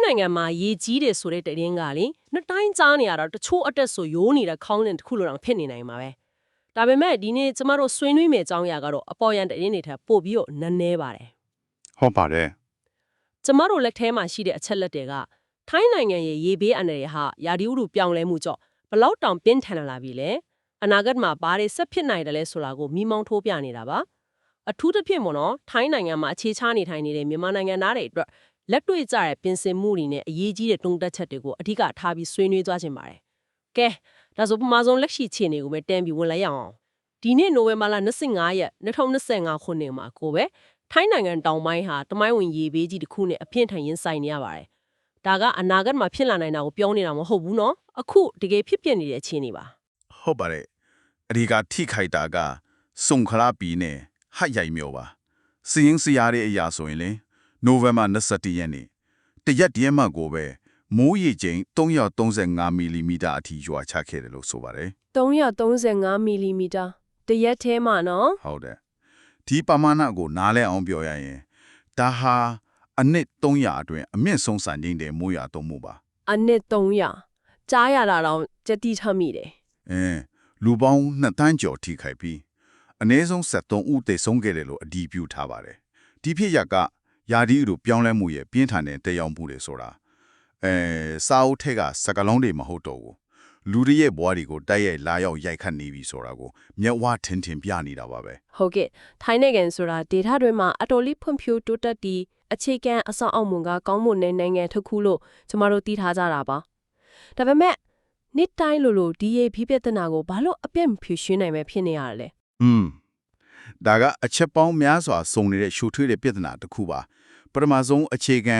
င်းနိုင်ငံမှာရေကြီးတယ်ဆိုတဲ့တရင်ကလေနှစ်တိုင်းကြားနေရတော့တချို့အတက်ဆိုရိုးနေတဲ့ခေါင်းလင်တစ်ခုလိုတော့ဖြစ်နေနိုင်မှာပဲဒါပေမဲ့ဒီနေ့ကျမတို့ဆွေးနွေးမယ့်အကြောင်းအရာကတော့အပေါ်ရန်တရင်တွေထက်ပို့ပြီးတော့နည်းနည်းပါတယ်ဟုတ်ပါတယ်ကျမတို့လက်ထဲမှာရှိတဲ့အချက်လက်တွေကထိုင်းနိုင်ငံရဲ့ရေဘေးအန္တရာယ်ဟာယာဒီဥတုပြောင်းလဲမှုကြောင့်ဘလောက်တောင်ပြင်းထန်လာပြီလဲအနာဂတ်မှာဘာတွေဆက်ဖြစ်နိုင်တယ်လဲဆိုတာကိုမိမောင်းထိုးပြနေတာပါအထူးသဖြင့်ပေါ့နော်ထိုင်းနိုင်ငံမှာအခြေချနေထိုင်နေတဲ့မြန်မာနိုင်ငံသားတွေအတွက် လက်တွေ့ကျတဲ့ပြင်ဆင်မှုတွေနဲ့အရေးကြီးတဲ့တုံ့တက်ချက်တွေကိုအဓိကထားပြီးဆွေးနွေးသွားခြင်းပါတယ်ကဲဒါဆိုပထမဆုံးလက်ရှိခြေအနေကိုပဲတန်းပြီးဝင်လိုက်ရအောင်ဒီနေ့နိုဝင်ဘာလ25ရက်2025ခုနှစ်မှာကိုပဲထိုင်းနိုင်ငံတောင်ပိုင်းဟာတမိုင်းဝင်ရေဘေးကြီးတစ်ခုနဲ့အပြင်းထန်ရင်ဆိုင်နေရပါတယ်ဒါကအနာဂတ်မှာဖြစ်လာနိုင်တာကိုပြောနေတာမဟုတ်ဘူးနော်အခုတကယ်ဖြစ်ပျက်နေတဲ့အခြေအနေပါဟုတ်ပါတယ်အဒီကထိခိုက်တာကစုံခလာပီနဲ့ဟတ်ရိုင်မျိုးပါစီရင်စီရတဲ့အရာဆိုရင်လေ နိုဝင်ဘာ21ရက်နေ့တရက်တည်းမှကိုပဲမိုးရေချိန်335မီလီမီတာအထိရွာချခဲ့တယ်လို့ဆိုပါတယ်335မီလီမီတာတရက်ထဲမှာနော်ဟုတ်တယ်ဒီပမာဏကိုနားလဲအောင်ပြောရရင်ဒါဟာအနစ်300အတွင်းအမြင့်ဆုံးစံချိန်တဲ့မိုးရွာသွန်းမှုပါအနှစ်300ကြားရတာတော့ကြက်တိထမိတယ်အင်းလူပေါင်း2တန်းကျော်ထိခိုက်ပြီးအနည်းဆုံး73ဦးသေဆုံးခဲ့တယ်လို့အတည်ပြုထားပါတယ်ဒီဖြစ်ရပ်က ယာဒီတို့ပြောင်းလဲမှုရဲ့ပြင်းထန်တဲ့တက်ရောက်မှုတွေဆိုတာအဲစာအုပ်ထက်ကစကလုံးတွေမဟုတ်တော့ဘူးလူတွေရဲ့ဘဝတွေကိုတိုက်ရိုက်လာရောက်ရိုက်ခတ်နေပြီဆိုတာကိုမျက်ဝါးထင်ထင်ပြနေတာပါပဲဟုတ်ကဲ့ထိုင်းနိုင်ငံဆိုတာဒေတာတွေမှာအတော်လေးဖွံ့ဖြိုးတိုးတက်ပြီးအခြေခံအဆောက်အအုံကကောင်းမွန်တဲ့နိုင်ငံတစ်ခုလို့ကျမတို့သိထားကြတာပါဒါပေမဲ့နေ့တိုင်းလိုလိုဒီရေဖိပြဿနာကိုဘာလို့အပြည့်မဖြေရှင်းနိုင်ပဲဖြစ်နေရတာလဲอืมဒါကအချက်ပေါင်းများစွာစုံနေတဲ့ရှုထွေးတဲ့ပြဿနာတစ်ခုပါ ပထမဆုံးအခြေခံ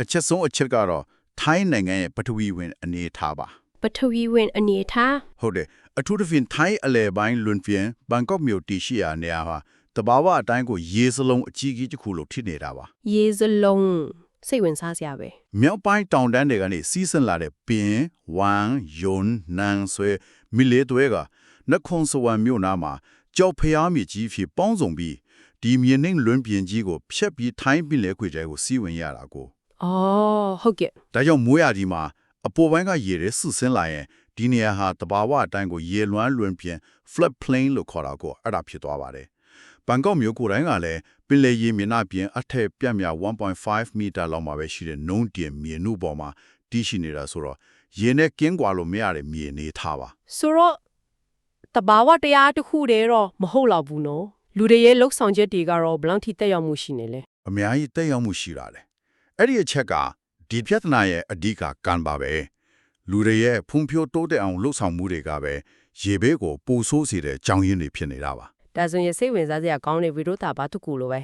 အချက်ဆုံးအချက်ကတော့ထိုင်းနိုင်ငံရဲ့ပထဝီဝင်အနေအထားပါပထဝီဝင်အနေထားဟုတ်တယ်အထူးသဖြင့်ထိုင်းအလဲပိုင်းလွန်ပြင်းဘန်ကောက်မြို့တရှိရာနေရာဟာတဘာဝအတိုင်းကိုရေစလုံးအကြီးကြီးတစ်ခုလို့ဖြစ်နေတာပါရေစလုံးစိတ်ဝင်စားစရာပဲမြောက်ပိုင်းတောင်တန်းတွေကနေစီးဆင်းလာတဲ့ပင်ဝမ်ယွန်းနန်ဆွဲမီလေးတွေကနခွန်စဝမ်မြို့နာမှာကြောက်ဖျားမြေကြီးဖြစ်ပေါင်းစုံပြီး ဒီမြေနှင်းလွန်ပြင်းကြီးကိုဖျက်ပြီးထိုင်းပြည်လေခွေတဲကိုစီးဝင်ရတာကိုအော်ဟုတ်ကဲ့ဒါကြောင့်မိုးရဒီမှာအပေါ်ပိုင်းကရေတွေဆူဆင်းလာရင်ဒီနေရာဟာတဘာဝအတိုင်းကိုရေလွှမ်းလွန်ပြင်း flood plain လို့ခေါ်တာကိုအဲ့ဒါဖြစ်သွားပါတယ်။ဘန်ကောက်မြို့ကိုယ်တိုင်ကလည်းပင်လယ်ရေမျက်နှာပြင်အထက်ပြန့်မြ1.5မီတာလောက်မှာပဲရှိတဲ့နှုံးတင်မြေနုပေါ်မှာတည်ရှိနေတာဆိုတော့ရေနဲ့ကင်းကွာလို့မရတဲ့မြေနေထားပါဆိုတော့တဘာဝတရားတစ်ခုတည်းတော့မဟုတ်တော့ဘူးနော် လူတွေရဲ့လှုပ်ဆောင်ချက်တွေကတော့ဘယ်လောက်ထိတက်ရောက်မှုရှိနေလဲအများကြီးတက်ရောက်မှုရှိတာလေအဲ့ဒီအချက်ကဒီပြဿနာရဲ့အဓိကကံပါပဲလူတွေရဲ့ဖုန်ဖြိုးတိုးတက်အောင်လှုပ်ဆောင်မှုတွေကပဲရေဘေးကိုပူဆိုးစေတဲ့ကြောင်းရင်းတွေဖြစ်နေတာပါဒါဆိုရင်စိတ်ဝင်စားစရာကောင်းတဲ့ဗီဒီယိုတာဘာတစ်ခုလိုပဲ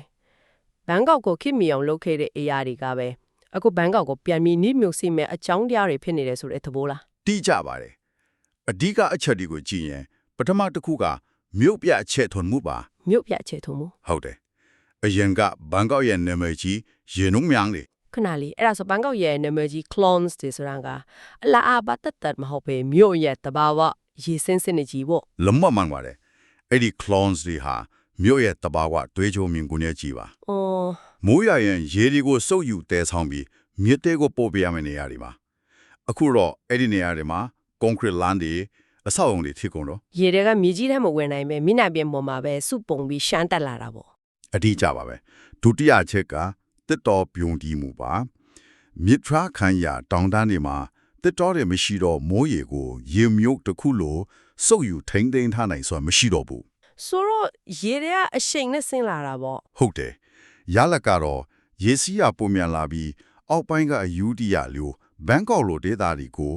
ဘန်ကောက်ကိုခိမီအောင်လုပ်ခဲ့တဲ့အရာတွေကပဲအခုဘန်ကောက်ကိုပြန်ပြီးနိမြုပ်စီမဲ့အကြောင်းတရားတွေဖြစ်နေတယ်ဆိုတဲ့သဘောလားတိကျပါတယ်အဓိကအချက်တွေကိုကြည့်ရင်ပထမတစ်ခုက မြို့ပြအချက်ထွန်မှုပါမြို့ပြချေထုံမှုဟုတ်တယ်အရင်ကဘန်ကောက်ရဲ့နာမည်ကြီးရေနုံမြောင်းလေခဏလေးအဲ့ဒါဆိုဘန်ကောက်ရဲ့နာမည်ကြီး clones တွေဆိုတာကအလာအဘတ်တတ်မဟုတ်ပဲမြို့ရဲ့တဘာဝရေစင်းစင်းနေကြီးပေါ့လမမှန်ပါတယ်အဲ့ဒီ clones တွေဟာမြို့ရဲ့တဘာဝတွေးချိုးမြင်ကွင်းရဲ့ကြီးပါအော်မိုးရရင်ရေတွေကိုစုပ်ယူတဲဆောင်ပြီးမြစ်တဲကိုပို့ပေးရမယ့်နေရာတွေမှာအခုတော့အဲ့ဒီနေရာတွေမှာ concrete land တွေ အဆောက်အုံတွေထစ်ကုန်တော့ရေတွေကမြေကြီးထဲမဝင်နိုင်ပဲမိနစ်ပြင်ပေါ်မှာပဲစုပုံပြီးရှမ်းတက်လာတာပေါ့အတိအကျပါပဲဒုတိယချက်ကတစ်တော်ပြုံတီးမှုပါမြစ်ထရာခမ်းရတောင်တန်းတွေမှာတစ်တော်တွေမရှိတော့မိုးရေကိုရေမြုပ်တစ်ခုလိုစုပ်ယူထိမ့်သိမ်းထားနိုင်ဆိုတာမရှိတော့ဘူးဆိုတော့ရေတွေကအရှိန်နဲ့ဆင်းလာတာပေါ့ဟုတ်တယ်ရလက်ကတော့ရေစီးရပုံမြန်လာပြီးအောက်ပိုင်းကအယူတီရလိုဘန်ကောက်လိုဒေသတွေကို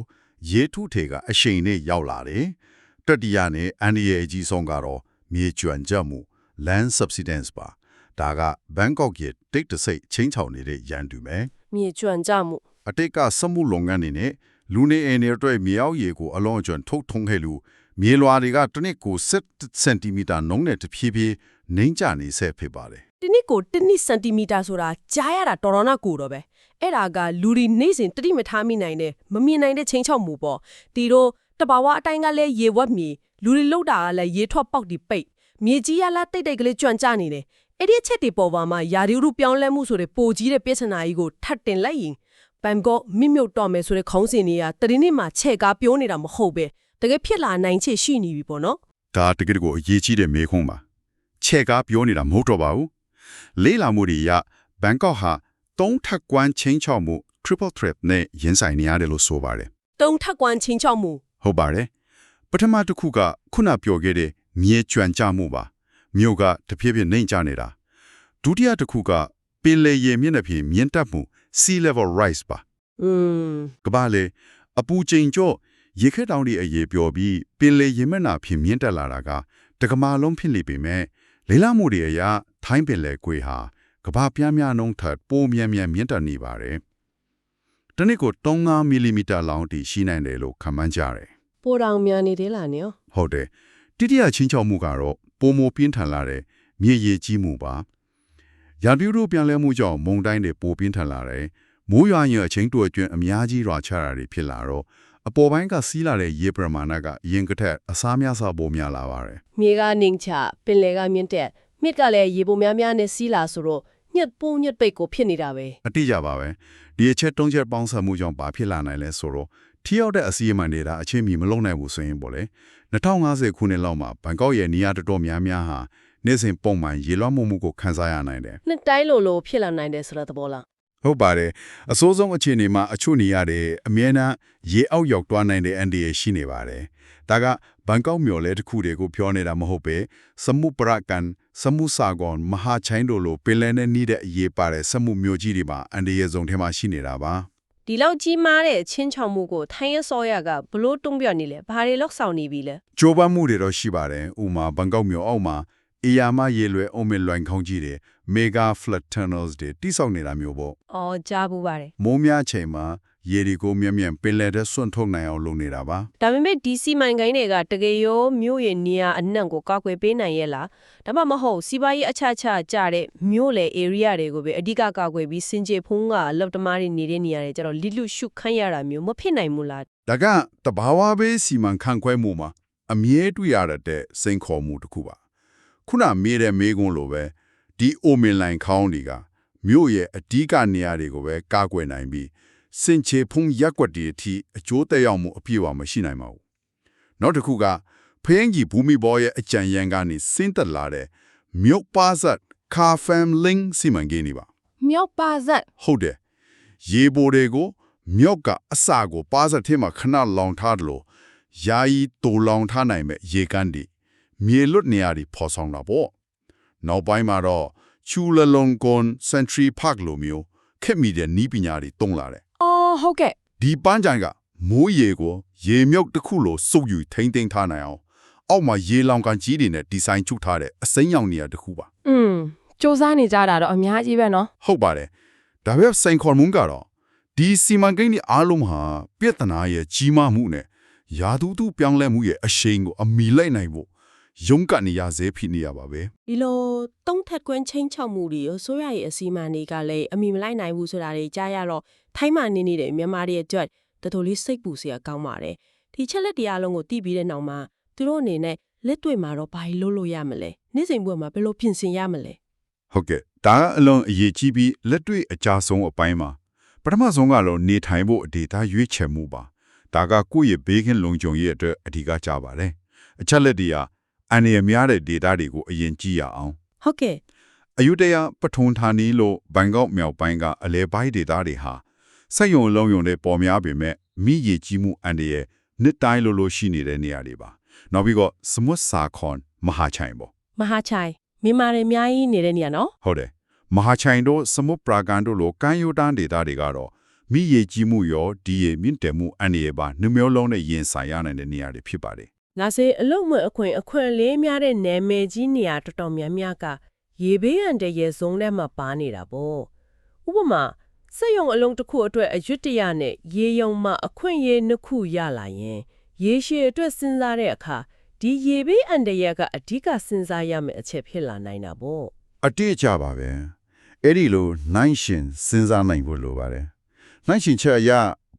ရေထုထေကအရှိန်နဲ့ရောက်လာတယ်တတိယနဲ့အန်ဒီရဲ့အကြီးဆုံးကတော့မြေကျွမ်းကြမှု land subsidence ပါဒါကဘန်ကောက်ရဲ့တိတ်တဆိတ်ချင်းချောင်နေတဲ့ရန်တူမယ်မြေကျွမ်းကြမှုအတိတ်ကစက်မှုလုပ်ငန်းတွေနဲ့လူနေအိမ်တွေအတွက်မြေအောက်ရေကိုအလွန်အကျွံထုတ်ထုံခဲ့လို့မြေလွှာတွေကတစ်နှစ်ကို7စင်တီမီတာနှုန်းနဲ့တဖြည်းဖြည်းနှိမ့်ကျနေဆက်ဖြစ်ပါတယ်တစ်နှစ်ကိုတစ်နှစ်စင်တီမီတာဆိုတာကြားရတာတော်တော်နာကိုတော့ပဲ အဲ့ဒါကလူတွေနေ့စဉ်တတိမထားမိနိုင်တဲ့မမြင်နိုင်တဲ့ချင်းချောက်မှုပေါ့တီတို့တဘာဝအတိုင်းကလည်းရေဝက်မြေလူတွေလောက်တာကလည်းရေထွက်ပေါက်ဒီပိတ်မြေကြီးရလာတိတ်တိတ်ကလေးကျွမ်းကြနေတယ်အဲ့ဒီအချက်တွေပေါ်ပါမှာယာဒီရုပြောင်းလဲမှုဆိုတဲ့ပိုကြီးတဲ့ပြဿနာကြီးကိုထပ်တင်လိုက်ရင်ဘန်ကောက်မြင့်မြုပ်တော့မယ်ဆိုတဲ့ခေါင်းစဉ်တွေကတရင်နေ့မှာချဲ့ကားပြောနေတာမဟုတ်ပဲတကယ်ဖြစ်လာနိုင်ချေရှိနေပြီပေါ့နော်ဒါတကယ်ကိုအရေးကြီးတဲ့မေးခွန်းပါချဲ့ကားပြောနေတာမဟုတ်တော့ပါဘူးလေးလာမှုတွေရဘန်ကောက်ဟာ သုံးထပ်ကွမ်းချင်းချောက်မှု triple threat နဲ့ရင်ဆိုင်နေရတယ်လို့ဆိုပါတယ်တုံထက်ကွမ်းချင်းချောက်မှုဟုတ်ပါတယ်ပထမတစ်ခုကခုနပြောခဲ့တဲ့မြေကျွမ်းကြမှုပါမြို့ကတဖြည်းဖြည်းနှိမ့်ကျနေတာဒုတိယတစ်ခုကပင်လယ်ရေမျက်နှာပြင်မြင့်တက်မှု sea level rise ပါอืมကမ္ဘာလေအပူချိန်ကျော့ရေခက်တောင်တွေအရေးပြောပြီးပင်လေရေမျက်နှာဖြင့်မြင့်တက်လာတာကတကမာလုံးဖြစ်လိပေမဲ့လေလာမှုတွေအရထိုင်းပင်လေကွေဟာ ကမ္ဘာပြားများနှုန်းထက်ပိုမြန်မြန်မြင့်တက်နေပါတယ်တနစ်ကို3-5မီလီမီတာလောက်ထိရှိနိုင်တယ်လို့ခန့်မှန်းကြတယ်ပိုတောင်များနေသေးလားနော်ဟုတ်တယ်တိတိယချင်းချောက်မှုကတော့ပုံမပြင်းထန်လာတဲ့မြေရည်ကြီးမှုပါရာသီဥတုပြန်လဲမှုကြောင့်မုန်တိုင်းတွေပိုပြင်းထန်လာတယ်မိုးရွာရင်အချိန်တိုအတွင်းအများကြီးရွာချတာတွေဖြစ်လာတော့အပေါ်ပိုင်းကစီးလာတဲ့ရေပရမာဏကအရင်ကထက်အစားများစွာပိုများလာပါတယ်မြေကနင်းချပင်လယ်ကမြင့်တက်မြစ်ကလည်းရေပုံများများနဲ့စီးလာဆိုတော့ ညက်ပုံညက်ပိတ်ကိုဖြစ်နေတာပဲအတိအကျပါပဲဒီအချက်တုံးချက်ပေါင်းစပ်မှုကြောင့်ဘာဖြစ်လာနိုင်လဲဆိုတော့ထိရောက်တဲ့အစီအမံတွေဒါအချင်းမီမလုံးနိုင်ဘူးဆိုရင်ပေါ့လေ2050ခုနှစ်လောက်မှာဘန်ကောက်ရဲ့နေရာတော်တော်များများဟာနေ့စဉ်ပုံမှန်ရေလွှမ်းမှုမှုကိုခန်းစားရနိုင်တယ်နှစ်တိုင်းလိုလိုဖြစ်လာနိုင်တယ်ဆိုတဲ့သဘောလားဟုတ်ပါတယ်အစိုးဆုံးအခြေအနေမှာအချို့နေရာတွေအမြဲတမ်းရေအောက်ရောက်သွားနိုင်တဲ့အန်ဒီရရှိနေပါတယ်ဒါကဘန်ကောက်မြို့လဲတစ်ခုတည်းကိုပြောနေတာမဟုတ်ပဲစမှုပရကန် စမှုစာဂွန်မဟာချိုင်းတို့လိုပင်လယ်နဲ့နှီးတဲ့အရေးပါတဲ့စမှုမြို့ကြီးတွေမှာအန်ဒီရဇုံထဲမှာရှိနေတာပါဒီလောက်ကြီးမားတဲ့ချင်းချောင်မှုကိုထိုင်းရစောရကဘလို့တုံ့ပြန်နေလဲဘာတွေလောက်ဆောင်နေပြီလဲကြိုးပမ်းမှုတွေတော့ရှိပါတယ်ဥမာဘန်ကောက်မြို့အောက်မှာအီယာမရေလွယ်အုံမင်လွိုင်ခေါင်းကြီးတွေ mega flood tunnels တွေတိစောက်နေတာမျိုးပေါ့။အော်ကြားဘူးပါတယ်မိုးများချိန်မှာ ရေဒီကိုမြက်မြက်ပင်လယ်ထဲစွန့်ထုတ်နိုင်အောင်လုပ်နေတာပါ။ဒါပေမဲ့ဒီစီမိုင်ကိုင်းတွေကတကယ်ရောမြို့ရဲ့နေရာအနှံ့ကိုကောက်ွယ်ပေးနိုင်ရဲ့လား။ဒါမှမဟုတ်စီးပွားရေးအချအချကြတဲ့မြို့လေ area တွေကိုပဲအဓိကကောက်ွယ်ပြီးစင်ကြေဖုံးကအလုပ်သမားတွေနေတဲ့နေရာတွေကျတော့လိလူရှုခန့်ရတာမျိုးမဖြစ်နိုင်ဘူးလားဒါကတဘာဝဘေးစီမံခန့်ခွဲမှုမှာအမြဲတွေ့ရတဲ့စိန်ခေါ်မှုတစ်ခုပါခုနမေးတဲ့မေးခွန်းလိုပဲဒီအိုမင်လိုင်ခေါင်းတွေကမြို့ရဲ့အဓိကနေရာတွေကိုပဲကာကွယ်နိုင်ပြီး စင်ချေဖုံးရက်ွက်တီအထိအကျိုးသက်ရောက်မှုအပြည့်အဝမရှိနိုင်ပါဘူးနောက်တစ်ခုကဖယင်းကြီးဘူမီဘောရဲ့အကြံဉာဏ်ကနေစင်းသက်လာတဲ့မြို့ပါဇတ်ခါဖမ်လင်းစီမံကိန်းတွေပါမြောက်ပါဇက်ဟုတ်တယ်ရေပိုတွေကိုမြောက်ကအစာကိုပါဇက်ထဲမှာခဏလောင်ထားတယ်လို့ယာယီတူလောင်ထားနိုင်မဲ့ရေကန်းဒီမြေလွတ်နေရာတွေဖော်ဆောင်တာပေါ့နောက်ပိုင်းမှာတော့ချူလလုံကွန်စန်ထရီပါတ်လိုမျိုးခက်မီတဲ့နီးပညာတွေတုံးလာတယ်အော် ဟုတ်ကဲ့ ဒီပန်းကြိုင်ကမိုးရေကိုရေမြုပ်တစ်ခုလိုစုပ်ယူထိမ့်သိမ်းထားနိုင်အောင်အောက်မှာရေလောင်ကန်ကြီးတွေနဲ့ဒီဇိုင်းချုပ်ထားတဲ့အစိမ်းရောင်နေရာတစ်ခုပါ อืมစူးစမ်းနေကြတာတော့အများကြီးပဲเนาะ ဟုတ်ပါတယ်ဒါပေမဲ့စိန်ခေါ်မှုကတော့ဒီစီမံကိန်းဒီအားလုံးဟာပြဿနာရဲ့ကြီးမားမှုနဲ့ယာဒူတူပြောင်းလဲမှုရဲ့အရှိန်ကိုအမီလိုက်နိုင်ဖို့ ရုန်းကန်နေရစေဖြစ်နေရပါပဲဒီလိုတုံးထက်ကွင်းချင်းချောက်မှုတွေရောဆိုရရဲ့အစီအမံတွေကလည်းအမိမလိုက်နိုင်ဘူးဆိုတာတွေကြားရတော့ထိုင်းမှနေနေတဲ့မြန်မာတွေအတွက်တော်တော်လေးစိတ်ပူစရာကောင်းပါတယ်ဒီချက်လက်တရားလုံးကိုတည်ပြီးတဲ့နောက်မှာသူတို့အနေနဲ့လက်တွေ့မှာတော့ဘာလို့လုပ်လို့ရမလဲနေ့စဉ်ဘဝမှာဘယ်လိုပြင်ဆင်ရမလဲဟုတ်ကဲ့ဒါကအလွန်အရေးကြီးပြီးလက်တွေ့အကြဆုံးအပိုင်းမှာပထမဆုံးကတော့နေထိုင်ဖို့အဒေတာရွေးချယ်မှုပါဒါကကိုယ့်ရဲ့ဘေးကင်းလုံခြုံရေးအတွက်အဓိကကြပါတယ်အချက်လက်တွေက အန်ရများတဲ့ဒေတာတွေကိုအရင်ကြည့်ရအောင်ဟုတ်ကဲ့အယုဒယပထုံဌာနီလို့ဘန်ကောက်မြောက်ပိုင်းကအလဲပိုင်းဒေသတွေဟာစက်ယုံလုံးယုံတွေပေါ်များပေမဲ့မိရည်ကြီးမှုအန်တရဲ့နှစ်တိုင်းလိုလိုရှိနေတဲ့နေရာတွေပါနောက်ပြီးတော့စမွတ်စာခွန်မဟာချိုင်ပေါ့မဟာချိုင်မြန်မာတွေအများကြီးနေတဲ့နေရာနော်ဟုတ်တယ်မဟာချိုင်တို့စမွတ်ပရာကန်တို့လိုကန်ယိုတန်ဒေသတွေကတော့မိရည်ကြီးမှုရောဒီရည်မြင့်တယ်မှုအန်ရဲ့ပါနှမျိုးလုံးနဲ့ရင်ဆိုင်ရနိုင်တဲ့နေရာတွေဖြစ်ပါတယ် ငါစေအလုံးမအခွင့်အခွင့်လေးများတဲ့နာမည်ကြီးနေရာတော်တော်များများကရေဘေးရန်တဲ့ရေစုံထဲမှာပါနေတာပေါ့ဥပမာစက်ရုံအလုံးတစ်ခုအတွက်အရွတ်တရနဲ့ရေယုံမှာအခွင့်အရေးနှစ်ခုရလာရင်ရေရှည်အတွက်စဉ်းစားတဲ့အခါဒီရေဘေးအန်တရကအဓိကစဉ်းစားရမယ့်အချက်ဖြစ်လာနိုင်တာပေါ့အတိအကျပါပဲအဲ့ဒီလိုနိုင်ရှင်စဉ်းစားနိုင်ဖို့လိုပါတယ်နိုင်ရှင်ချက်အရ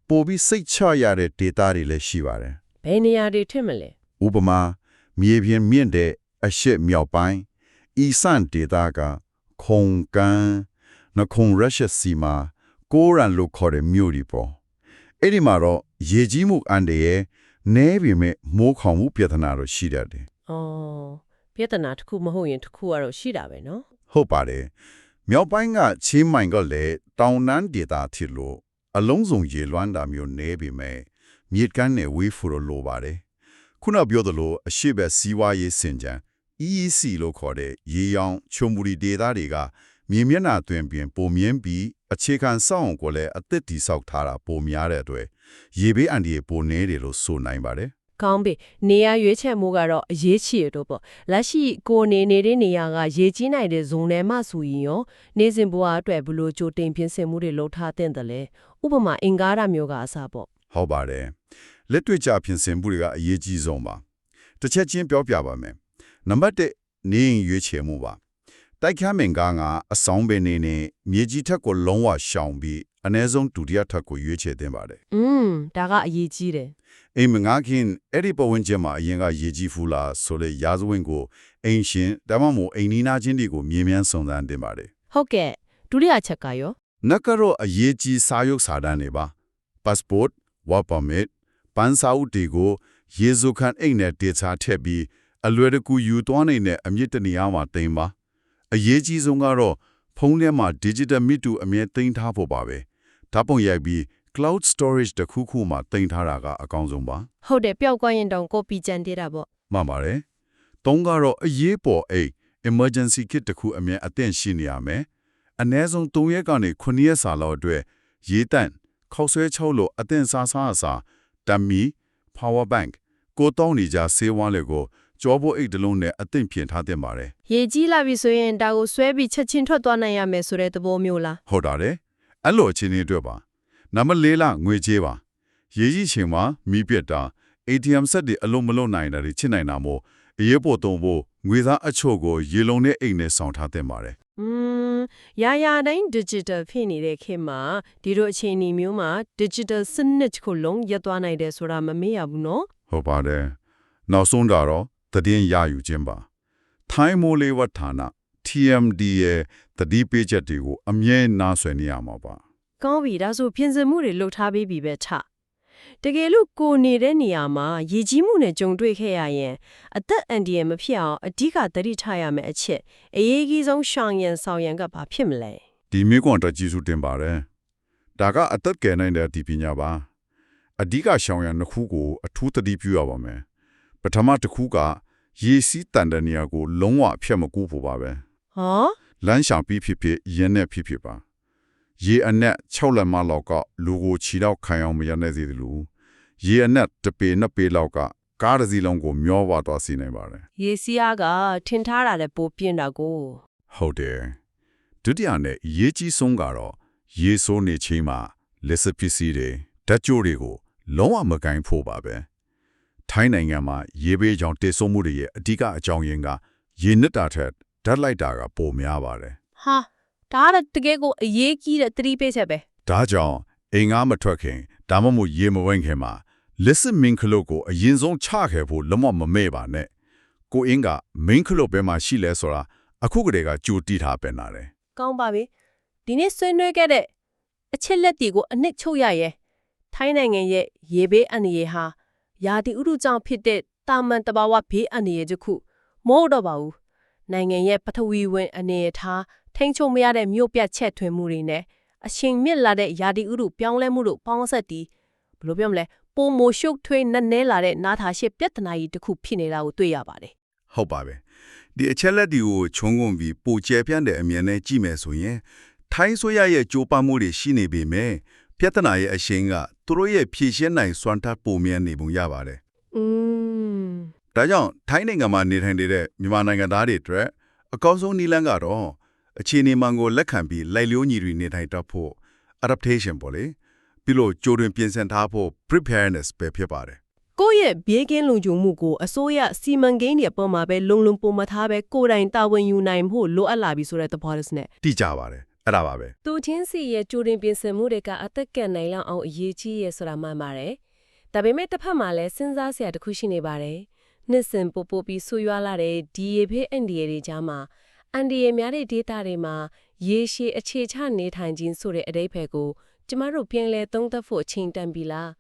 ပိုပြီးစိတ်ချရတဲ့ဒေတာတွေလည်းရှိပါတယ်ဘယ်နေရာတွေထင်မလဲ ဥပမာမြေပြင်မြင့်တဲ့အရှိမြောက်ပိုင်းဤဆန်ဒေတာကခုံကန်နခုံရရှစီမာကိုရန်လို့ခေါ်တဲ့မြို့ဒီပေါ့အဲ့ဒီမှာတော့ရေကြီးမှုအန်တရဲ့နဲပြီမဲ့မိုးခေါင်မှုပြဿနာတော့ရှိတတ်တယ်။အော်ပြဿနာတစ်ခုမဟုတ်ရင်တစ်ခုကတော့ရှိတာပဲနော်ဟုတ်ပါတယ်မြောက်ပိုင်းကချင်းမိုင်ကလည်းတောင်နန်းဒေတာထစ်လို့အလုံးစုံရေလွှမ်းတာမျိုးနေပြီမဲ့မြေကမ်းနဲ့ဝေးဖူလို့လိုပါတယ် ခုနပြောသလိုအရှိဘက်စီးဝါးရေးစင်ကြံ EEC လို့ခေါ်တဲ့ရေရောင်ချုံမူရီဒေတာတွေကမြေမျက်နှာတွင်ပြင်ပုံမြင့်ပြီးအခြေခံစောင့်ကိုလည်းအသစ်တိဆောက်ထားတာပုံများတဲ့အတွက်ရေဘေးအန်ဒီရဲ့ပုံနေတယ်လို့ဆိုနိုင်ပါတယ်။ကောင်းပြီ။နေရာရွေးချယ်မှုကတော့အရေးကြီးရတော့ပေါ့။လက်ရှိကိုနေနေတဲ့နေရာကရေကြီးနိုင်တဲ့ဇုံထဲမှာဆိုရင်ရောနေစဉ်ဘဝအတွက်ဘယ်လို့ကြိုတင်ပြင်ဆင်မှုတွေလုပ်ထားတဲ့တယ်လဲ။ဥပမာအင်္ဂါရမျိုးကအစားပေါ့ဟုတ်ပါတယ် လက်တွေ့ကြပြင်ဆင်မှုတွေကအရေးကြီးဆုံးပါတစ်ချက်ချင်းပြောပြပါမယ်နံပါတ်1နေရင်ရွေးချယ်မှုပါတိုက်ခမ်းမင်ကားကအဆောင်ပင်နေနဲ့မြေကြီးထက်ကိုလုံးဝရှောင်ပြီးအ ਨੇ ဆုံးဒုတိယထပ်ကိုရွေးချယ်တင်ပါတယ် ။อืมဒါကအရေးကြီးတယ် အိမ်မငါခင်အဲ့ဒီပဝင်ကျင်မှာအရင်ကရေကြီးဖူးလားဆိုလေရာဇဝင်ကိုအိမ်ရှင်ဒါမှမဟုတ်အိမ်နီးနားချင်းတွေကိုမြင်မြန်စုံစမ်းတင်ပါတယ် ။ဟုတ်ကဲ့။ဒုတိယချက်ကရော နက်ကတော့အရေးကြီးစာရုပ်စာတမ်းတွေပါ passport work permit ပန်းစာအုပ်တွေကိုရေစုခန့်အိတ်နဲ့တေချာထည့်ပြီးအလွယ်တကူယူသွားနိုင်တဲ့အမြင့်တနေရာမှာတင်ပါအရေးကြီးဆုံးကတော့ဖုန်းထဲမှာ digital မိတူအမြဲတင်ထားဖို့ပါပဲဓာတ်ပုံရိုက်ပြီး cloud storage တစ်ခုခုမှာတင်ထားတာကအကောင်းဆုံးပါ။ဟုတ်တယ်ပျောက်ကွက်ရင်တောင်ကိုပီကြံသေးတာပေါ့မှန်ပါတယ်။သုံးကတော့အရေးပေါ်အိတ် emergency kit တစ်ခုအမြဲအသင့်ရှိနေရမယ်။အနည်းဆုံး3ရက်ကနေ9ရက်စာလောက်အတွက်ရေတန့်ခောက်ဆွဲချောက်လို့အသင့်စားစားအစာ တမီ power bank ကိုတောင်းနေကြဆေးဝါးတွေကိုကြောဖို့အိတ်တစ်လုံးနဲ့အသင့်ပြင်ထားတင်ပါတယ်။ရေကြီးလာပြီဆိုရင်ဒါကိုဆွဲပြီးချက်ချင်းထွက်သွားနိုင်ရမယ်ဆိုတဲ့သဘောမျိုးလား။ဟုတ်တာလေ။အဲ့လိုအခြေအနေအတွက်ပါ။နံပါတ်၄လငွေကြေးပါ။ရေကြီးချိန်မှာမီးပြတ်တာ ATM ဆက်တွေအလုံးမလုံးနိုင်တာတွေချစ်နိုင်တာမို့အရေးပေါ်သုံးဖို့ငွေသားအချို့ကိုရေလုံးနဲ့အိတ်နဲ့ဆောင်ထားတင်ပါတယ်။อืม ရာရာတိုင်း digital ဖြစ်နေတဲ့ခေတ်မှာဒီလိုအခြေအနေမျိုးမှာ digital စနစ်ကိုလုံးရက်သွားနိုင်တယ်ဆိုတာမမေ့ရဘူးနော်ဟုတ်ပါတယ်နောက်ဆုံးတော့သတည်င်းရယူခြင်းပါထိုင်းမိုးလေးဝဌာန TMD ရဲ့သတိပေးချက်တွေကိုအမြဲနားဆွေနေရမှာပါ။ကောင်းပြီဒါဆိုပြင်ဆင်မှုတွေလုပ်ထားပြီးပြီပဲထ။ တကယ်လို့ကိုနေတဲ့နေရာမှာရေကြီးမှုနဲ့ကြုံတွေ့ခဲ့ရရင်အသက်အန္တရာယ်မဖြစ်အောင်အဓိကသတိထားရမယ့်အချက်အရေးကြီးဆုံးရှောင်ရန်ဆောင်ရန်ကဘာဖြစ်မလဲဒီမိကွန်တော့ကြည့်စုတင်ပါတယ်ဒါကအသက်ကယ်နိုင်တဲ့ဒီပညာပါအဓိကရှောင်ရနှစ်ခုကိုအထူးသတိပြုရပါမယ်ပထမတစ်ခုကရေစီးတန်တဲ့နေရာကိုလုံးဝအဖြတ်မကူဖို့ပါပဲ။ဟောလမ်းရှာပြီးဖြစ်ဖြစ်ရင်းနဲ့ဖြစ်ဖြစ်ပါရေအနက်6လက်မလောက်ကလူကိုခြေတော့ခံအောင်မရနိုင်စေတယ်လို့ ရေအနက်တစ်ပေနှစ်ပေလောက်ကကားတစ်စီးလုံးကိုမျောပါသွားစေနိုင်ပါတယ်ရေစီးအားကထင်ထားတာလည်းပိုပြင်းတာကိုဟုတ်တယ်ဒုတိယနဲ့ရေကြီးဆုံးကတော့ရေဆိုးနေချိန်မှာလက်စပစ္စည်းတွေဓာတ်ကြိုးတွေကိုလုံးဝမကင်ဖို့ပါပဲထိုင်းနိုင်ငံမှာရေဘေးကြောင့်တေဆုံးမှုတွေရဲ့အဓိကအကြောင်းရင်းကရေနစ်တာထက်ဓာတ်လိုက်တာကပိုများပါတယ်ဟာဒါကတော့တကယ်ကိုအရေးကြီးတဲ့သတိပေးချက်ပဲဒါကြောင့်အိမ်ငါမထွက်ခင်ဒါမှမဟုတ်ရေမဝင်ခင်မှာ လက်စမင်းခလုတ်ကိုအရင်ဆုံးချခဲ့ဖို့လုံးဝမမေ့ပါနဲ့ကိုအင်းကမင်းခလုတ်ဘယ်မှာရှိလဲဆိုတာအခုကတည်းကကြိုတီးထားပင်လာတယ်ကောင်းပါပြီဒီနေ့ဆွေးနွေးခဲ့တဲ့အချက်လက်တွေကိုအနှစ်ချုပ်ရရဲထိုင်းနိုင်ငံရဲ့ရေဘေးအန္တရာယ်ဟာယာတီဥရုကြောင့်ဖြစ်တဲ့တာမန်တဘာဝဘေးအန္တရာယ်တစ်ခုမဟုတ်တော့ပါဘူးနိုင်ငံရဲ့ပထဝီဝင်အနေအထားထိမ့်ချုပ်မရတဲ့မြို့ပြချက်ထွင်မှုတွေနဲ့အရှင်မြင့်လာတဲ့ယာတီဥရုပြောင်းလဲမှုတို့ပေါင်းဆက်ပြီးဘယ်လိုပြောမလဲ ပုံမိုရှုပ်ထွေးနက်နဲလာတဲ့နာထာရှိပြဿနာကြီးတစ်ခုဖြစ်နေတာကိုတွေ့ရပါတယ်ဟုတ်ပါပဲဒီအချက်လက်တွေကိုခြုံငုံပြီးပိုကျယ်ပြန့်တဲ့အမြင်နဲ့ကြည့်မယ်ဆိုရင်ထိုင်းဆိုရရဲ့ကြိုးပမ်းမှုတွေရှိနေပေမဲ့ပြဿနာရဲ့အရှိန်ကသူတို့ရဲ့ဖြည့်ရှင်းနိုင်စွမ်းထပ်ပုံမြန်နေပုံရပါတယ်อืมဒါကြောင့်ထိုင်းနိုင်ငံမှာနေထိုင်နေတဲ့မြန်မာနိုင်ငံသားတွေအတွက်အကောင်းဆုံးနည်းလမ်းကတော့အခြေအနေမှန်ကိုလက်ခံပြီးလိုက်လျိုးညီတွေနေထိုင်တတ်ဖို့ adaptation ပေါ့လေ ပြီးလို့ကြိုတွင်ပြင်ဆင်ထားဖို့ preparedness ပဲဖြစ်ပါတယ်ကိုယ့်ရဲ့ဘေးကင်းလုံခြုံမှုကိုအစိုးရစီမံကိန်းတွေအပေါ်မှာပဲလုံလုံပုံမထားပဲကိုယ်တိုင်တာဝန်ယူနိုင်ဖို့လိုအပ်လာပြီဆိုတဲ့သဘောနဲ့တိကျပါတယ်အဲ့ဒါပါပဲသူချင်းစီရဲ့ကြိုတင်ပြင်ဆင်မှုတွေကအသက်ကနိုင်လောက်အောင်အရေးကြီးရဆိုတာမှန်ပါတယ်ဒါပေမဲ့တစ်ဖက်မှာလည်းစဉ်းစားစရာတစ်ခုရှိနေပါတယ်နှစ်စဉ်ပို့ပို့ပြီးဆွေးရွားလာတဲ့ဒီရေဖေးအန်ဒီရေတွေကြားမှာအန်ဒီရေများတဲ့ဒေတာတွေမှာရေရှည်အခြေချနေထိုင်ခြင်းဆိုတဲ့အတိတ်ဘက်ကို ကျမတို့ပြန်လည်သုံးသပ်ဖို့အချိန်တန်ပြီလား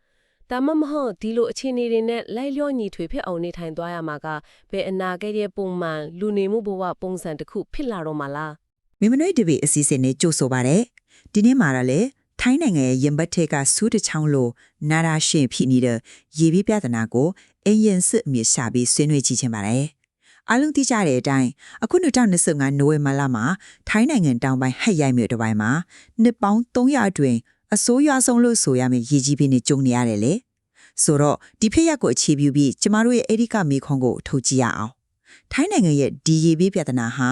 ဒါမှမဟုတ်ဒီလိုအခြေအနေတွေနဲ့လိုက်လျောညီထွေဖြစ်အောင်နေထိုင်သွားရမှာကဘယ်အနာဂတ်ရဲ့ပုံမှန်လူနေမှုဘဝပုံစံတစ်ခုဖြစ်လာတော့မှာလားမိမနွေဒီဘီအစီအစဉ်နဲ့ကြိုဆိုပါရစေဒီနေ့မှာလည်းထိုင်းနိုင်ငံရဲ့ရင်ဘတ်ထက်ကစူးတစ်ချောင်းလိုနာရာရှင်ဖြစ်နေတဲ့ရေပြီးပြဿနာကိုအင်ရင်စစ်အမြစ်ရှာပြီးဆွေးနွေးကြည့်ချင်ပါတယ်အလုံးသိကြတဲ့အတိုင်းအခု2025နိုဝင်ဘာလမှာထိုင်းနိုင်ငံတောင်ပိုင်းဟက်ရိုက်မြို့တစ်ပိုင်းမှာနှစ်ပေါင်း300အတွင်း အစိုးရဆုံးလို့ဆိုရမယ့်ရေကြီးပြီးနေကြုံနေရတယ်လေဆိုတော့ဒီဖြစ်ရပ်ကိုအခြေပြုပြီးကျမတို့ရဲ့အဲ့ဒီကမိခွန်ကိုထုတ်ကြည့်ရအောင်ထိုင်းနိုင်ငံရဲ့ဒီရေပြီးပြဿနာဟာ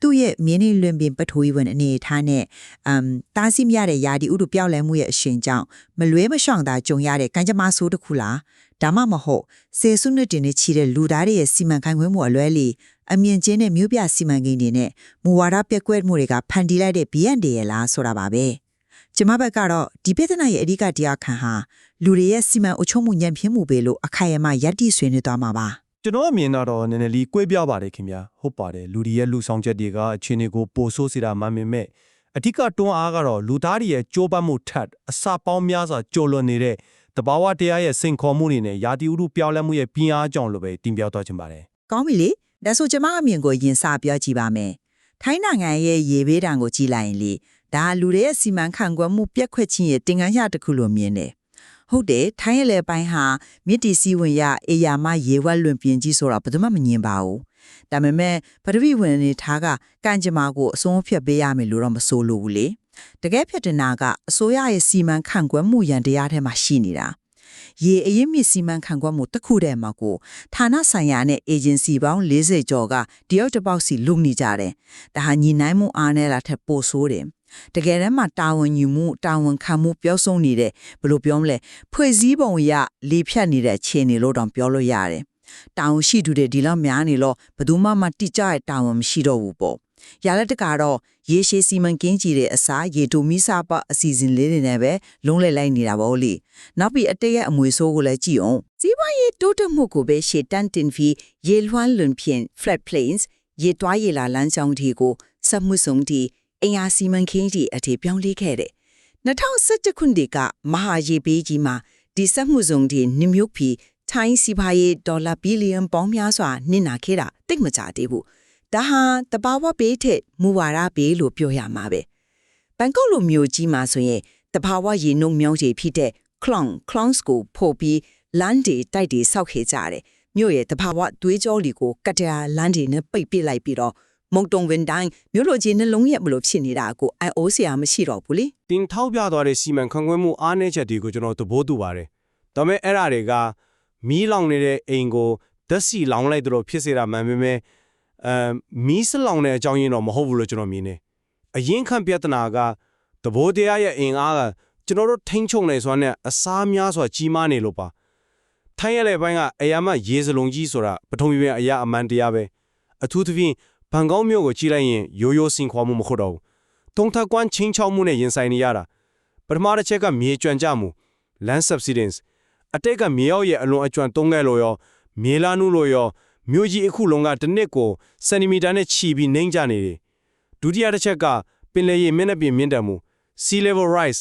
သူ့ရဲ့မြင်းနှင်းလွင်ပင်ပထိုးဝင်အနေအထားနဲ့အမ်တားဆီးမရတဲ့ယာဒီဥတို့ပြောင်းလဲမှုရဲ့အရှင်ကြောင့်မလွဲမရှောင်သာကြုံရတဲ့ကံကြမ္မာဆိုးတစ်ခုလားဒါမှမဟုတ်စေဆုနှစ်တင်နဲ့ချီတဲ့လူသားတွေရဲ့စီမံခန့်ခွဲမှုအလွဲလီအမြင့်ကျင်းတဲ့မြို့ပြစီမံကိန်းတွေနဲ့မူဝါဒပြက်ကွက်မှုတွေကဖန်တီးလိုက်တဲ့ဘီယန်တွေရဲ့လားဆိုတာပါပဲ ကျမဘက်ကတော့ဒီပြဿနာရဲ့အဓိကတရားခံဟာလူတွေရဲ့စီမံအုပ်ချုပ်မှုညံ့ဖျင်းမှုပဲလို့အခိုင်အမာယက်တိဆွေးနွေးသွားမှာပါကျွန်တော်အမြင်တော့နည်းနည်းလေးကွဲပြားပါတယ်ခင်ဗျာဟုတ်ပါတယ်လူတွေရဲ့လူဆောင်ချက်တွေကအခြေအနေကိုပိုဆိုးစေတာမှန်ပေမဲ့အဓိကတွန်းအားကတော့လူသားတွေရဲ့ကြိုးပမ်းမှုထက်အစာပေါင်းများစွာကြိုလွန်နေတဲ့တဘာဝတရားရဲ့စိန်ခေါ်မှုတွေနဲ့ယာတီဥတုပြောင်းလဲမှုရဲ့ပြင်းအားကြောင့်လို့ပဲတင်ပြသွားချင်ပါတယ်ကောင်းပြီလေဒါဆိုကျမအမြင်ကိုရင်စပြောကြည့်ပါမယ်ထိုင်းနိုင်ငံရဲ့ရေဘေးဒဏ်ကိုကြည့်လိုက်ရင်လေ ဒါလူတွေရဲ့စီမံခန့်ခွဲမှုပြက်ခွက်ခြင်းရဲ့တင်ကန်းရတစ်ခုလိုမြင်တယ်ဟုတ်တယ်ထိုင်းရဲ့လေပိုင်းဟာမြစ်တီစီဝင်ရအေယာမရေဝက်လွင်ပြင်ကြီးဆိုတာဘယ်သူမှမငင်ပါဘူးဒါပေမဲ့ပထဝီဝင်နေထားကကန့်ကြမ္မာကိုအဆုံးဖြတ်ပေးရမယ်လို့တော့မဆိုလိုဘူးလေတကယ်ဖြစ်တဲ့နာကအစိုးရရဲ့စီမံခန့်ခွဲမှုရန်တရားထဲမှာရှိနေတာ ရေအရင်မြစ်စီမံခန့်ခွဲမှုတစ်ခုတည်းမှာကိုဌာနဆိုင်ရာနဲ့ agency ပေါင်း40ကျော်ကတယောက်တစ်ပေါက်စီလုံနေကြတယ်ဒါဟာညီနိုင်မှုအားနဲ့လာထက်ပိုဆိုးတယ်တကယ်တမ်းမှာတာဝန်ယူမှုတာဝန်ခံမှုပြောဆုံးနေတဲ့ဘယ်လိုပြောမလဲဖွဲ့စည်းပုံအရလေဖြတ်နေတဲ့အခြေအနေလို့တောင်ပြောလို့ရတယ်။တာဝန်ရှိသူတွေဒီလောက်များနေလို့ဘယ်သူမှမတိကျတဲ့တာဝန်မရှိတော့ဘူးပေါ့။ ရလက်တကတော့ရေရှည်စီမံကိန်းကြီးတဲ့အစားရေတိုမီစာပအစီအစဉ်လေးတွေနဲ့ပဲလုံးလဲလိုက်နေတာပေါ့လေ။နောက်ပြီးအတက်ရဲ့အမွေဆိုးကိုလည်းကြည့်အောင်။စီးပွားရေးတိုးတက်မှုကိုပဲရှေ့တန်းတင်ပြီးရေလွှမ်းလွန်ဖြင့် flat plains ရေတွားရေလာလမ်းကြောင်းတီကိုစက်မှုစုံတီအင်အားစီမံကိန်းကြီးအထေပြောင်းလဲခဲ့တယ်။2017ခုနှစ်ကမဟာရေပေးကြီးမှာဒီစက်မှုစုံတီနှမျိုးပြီးထိုင်းစီးပွားရေးဒေါ်လာဘီလီယံပေါင်းများစွာနစ်နာခဲ့တာတိတ်မကြသေးဘူး။ ဒါဟာတဘာဝပေးတဲ့မူဝါဒပေးလို့ပြောရမှာပဲ။ဘန်ကောက်လိုမျိုးကြီးမှာဆိုရင်တဘာဝရေနှုံမြောင်းကြီးဖြစ်တဲ့ clown clowns ကိုပို့ပြီးလမ်းတွေတိုက်တွေစောက်ခဲ့ကြတယ်။မြို့ရဲ့တဘာဝသွေးကြောလီကိုကတ္တရာလမ်းတွေနဲ့ပိတ်ပစ်လိုက်ပြီးတော့မုံတုံဝင်တိုင်းမြို့လိုကြီးနှလုံးရက်မလို့ဖြစ်နေတာကိုအိုင်အိုဆရာမရှိတော့ဘူးလေတင်ထောက်ပြသွားတဲ့စီမံခန့်ခွဲမှုအားနည်းချက်တွေကိုကျွန်တော်သဘောတူပါတယ်ဒါပေမဲ့အဲ့ဓာတွေကမီးလောင်နေတဲ့အိမ်ကိုဓာတ်ဆီလောင်လိုက်တော့ဖြစ်စေတာမှန်ပေမဲ့ အမ်မီးစလောင်တဲ့အကြောင်းရင်းတော့မဟုတ်ဘူးလို့ကျွန်တော်မြင်တယ်အရင်ခံပြဿနာကသဘောတရားရဲ့အင်အားကကျွန်တော်တို့ထိန်းချုပ်နေစွာနဲ့အစားများစွာကြီးမားနေလို့ပါထိုင်းရတဲ့ဘိုင်းကအရာမရေစလုံးကြီးဆိုတာပထမပြန်အရာအမှန်တရားပဲအထူးသဖြင့်ဘန်ကောက်မြို့ကိုကြည့်လိုက်ရင်ရိုးရိုးစင်ခွာမှုမဟုတ်တော့ဘူးတုံထက်ကွမ်းချင်းချောက်မှုနဲ့ရင်ဆိုင်နေရတာပထမတစ်ချက်ကမြေကျွမ်းကြမှု land subsidence အတိတ်ကမြေရောက်ရဲ့အလွန်အကျွမ်းသုံးခဲ့လို့ရောမြေလာနုလို့ရော မြို့ကြီးအခုလုံးကတစ်နှစ်ကိုစင်တီမီတာနဲ့ချီပြီးနှိမ့်ကြနေတယ်ဒုတိယတစ်ချက်ကပင်လယ်ရေမျက်နှာပြင်မြင့်တက်မှု sea level rise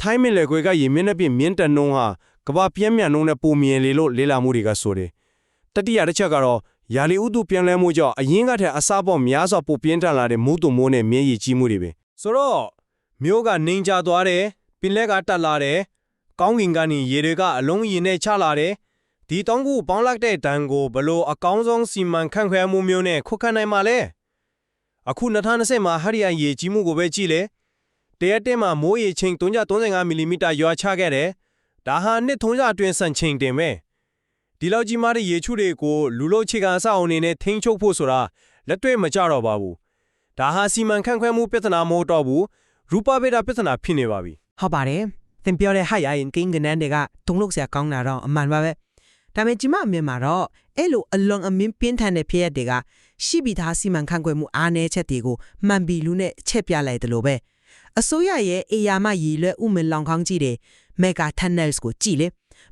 ထိုင်းမင်လေခွေကရေမျက်နှာပြင်မြင့်တက်နှုန်းဟာကမ္ဘာပြင်းမြန်နှုန်းနဲ့ပုံမြင်လေလို့လေ့လာမှုတွေကဆိုတယ်တတိယတစ်ချက်ကတော့ယာလီဥတုပြန်လဲမှုကြောင့်အရင်ကတည်းကအစားပေါ်များစွာပိုပြင်းထန်လာတဲ့မုတ်တုံမိုးနဲ့မြင်းရည်ကြီးမှုတွေပဲဆိုတော့မြို့ကနေကြသွားတယ်ပင်လက်ကတက်လာတယ်ကောင်းကင်ကနေရေတွေကအလုံးရင်နဲ့ချလာတယ် ဒီတောင်းကူပေါင်းလိုက်တဲ့တန်ကိုဘလို့အကောင်းဆုံးစီမံခန့်ခွဲမှုမျိုးနဲ့ခုခံနိုင်မှာလဲအခု2020မှာဟရိယန်ရေကြီးမှုကိုပဲကြည့်လေတရက်တင်မှာမိုးရေချိန်335မီလီမီတာရွာချခဲ့တယ်ဒါဟာနှစ်ထုံးကြအတွင်းစံချိန်တင်ပဲဒီလောက်ကြီးမားတဲ့ရေချုတွေကိုလူလို့ခြေကန်အဆောက်အအုံနေနဲ့ထိန်းချုပ်ဖို့ဆိုတာလက်တွေ့မကြတော့ပါဘူးဒါဟာစီမံခန့်ခွဲမှုပြဿနာမဟုတ်တော့ဘူးရူပဗေဒပြဿနာဖြစ်နေပါပြီဟုတ်ပါတယ်သင်ပြောတဲ့ဟိုက်အရင်ကင်းကနန်းတွေကတုံးလို့ဆရာကောင်းတာတော့အမှန်ပါပဲ ဒါပေမဲ့ကျမအမြင်မှာတော့အဲ့လိုအလွန်အမင်းပြင်းထန်တဲ့ဖြစ်ရပ်တွေကရှိပြီးသားစီမံခန့်ခွဲမှုအားနည်းချက်တွေကိုမှန်ပြီလူနဲ့ချက်ပြလိုက်တယ်လို့ပဲအစိုးရရဲ့အေယာမရည်လွဲဥမင်လောင်ခေါင်းကြီးတွေ mega tunnels ကိုကြည်လေ